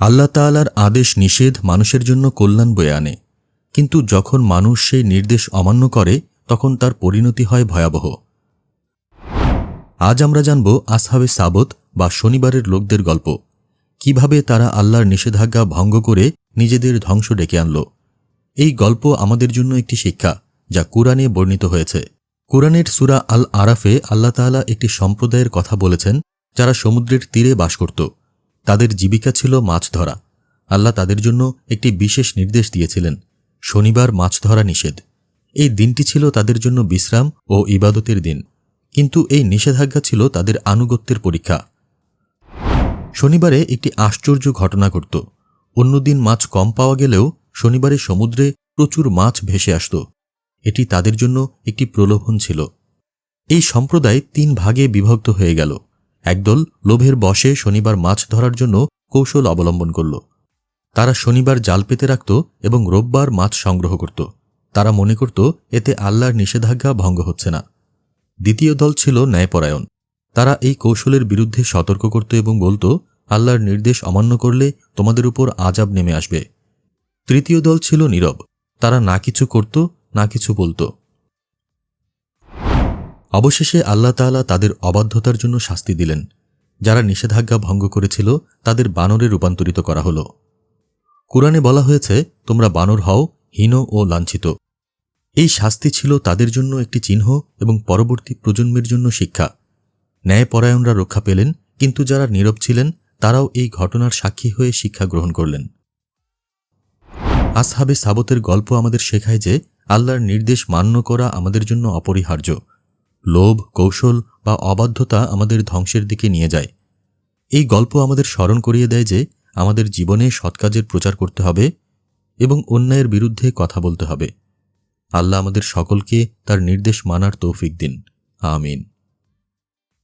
আল্লাহ তাআলার আদেশ নিষেধ মানুষের জন্য কল্যাণ বয়ে আনে। কিন্তু যখন মানুষ সেই নির্দেশ অমান্য করে, তখন তার পরিণতি হয় ভয়াবহ। আজ আমরা জানব আসহাবে সাবত বা শনিবারের লোকদের গল্প। কীভাবে তারা আল্লাহর নিষেধাজ্ঞা ভঙ্গ করে নিজেদের ধ্বংস ডেকে আনল। এই গল্প আমাদের জন্য একটি শিক্ষা, যা কুরআনে বর্ণিত হয়েছে। কোরআনের সুরা আল আরাফে আল্লাহ তাআলা একটি সম্প্রদায়ের কথা বলেছেন, যারা সমুদ্রের তীরে বাস করত। তাদের জীবিকা ছিল মাছ ধরা। আল্লাহ তাদের জন্য একটি বিশেষ নির্দেশ দিয়েছিলেন, শনিবার মাছ ধরা নিষেধ। এই দিনটি ছিল তাদের জন্য বিশ্রাম ও ইবাদতের দিন, কিন্তু এই নিষেধাজ্ঞা ছিল তাদের আনুগত্যের পরীক্ষা। শনিবারে একটি আশ্চর্য ঘটনা ঘটত। অন্যদিন মাছ কম পাওয়া গেলেও শনিবারে সমুদ্রে প্রচুর মাছ ভেসে আসত। এটি তাদের জন্য একটি প্রলোভন ছিল। এই সম্প্রদায় তিন ভাগে বিভক্ত হয়ে গেল। একদল লোভের বশে শনিবার মাছ ধরার জন্য কৌশল অবলম্বন করল। তারা শনিবার জাল পেতে রাখত এবং রোববার মাছ সংগ্রহ করত। তারা মনে করত, এতে আল্লাহর নিষেধাজ্ঞা ভঙ্গ হচ্ছে না। দ্বিতীয় দল ছিল ন্যায়পরায়ণ। তারা এই কৌশলের বিরুদ্ধে সতর্ক করত এবং বলত, আল্লাহর নির্দেশ অমান্য করলে তোমাদের উপর আজাব নেমে আসবে। তৃতীয় দল ছিল নীরব। তারা না কিছু করত, না কিছু বলত। অবশেষে আল্লাহ তাআলা তাদের অবাধ্যতার জন্য শাস্তি দিলেন। যারা নিষেধাজ্ঞা ভঙ্গ করেছিল, তাদের বানরে রূপান্তরিত করা হল। কোরআনে বলা হয়েছে, তোমরা বানর হও, হীন ও লাঞ্ছিত। এই শাস্তি ছিল তাদের জন্য একটি চিহ্ন এবং পরবর্তী প্রজন্মের জন্য শিক্ষা। ন্যায়পরায়ণরা রক্ষা পেলেন, কিন্তু যারা নীরব ছিলেন, তারাও এই ঘটনার সাক্ষী হয়ে শিক্ষা গ্রহণ করলেন। আসহাবে সাবতের গল্প আমাদের শেখায় যে, আল্লাহর নির্দেশ মান্য করা আমাদের জন্য অপরিহার্য। লোভ, কৌশল বা অবাধ্যতা আমাদের ধ্বংসের দিকে নিয়ে যায়। এই গল্প আমাদের স্মরণ করিয়ে দেয় যে আমাদের জীবনে সৎকাজের প্রচার করতে হবে এবং অন্যায়ের বিরুদ্ধে কথা বলতে হবে। আল্লাহ আমাদের সকলকে তার নির্দেশ মানার তৌফিক দিন। আমিন।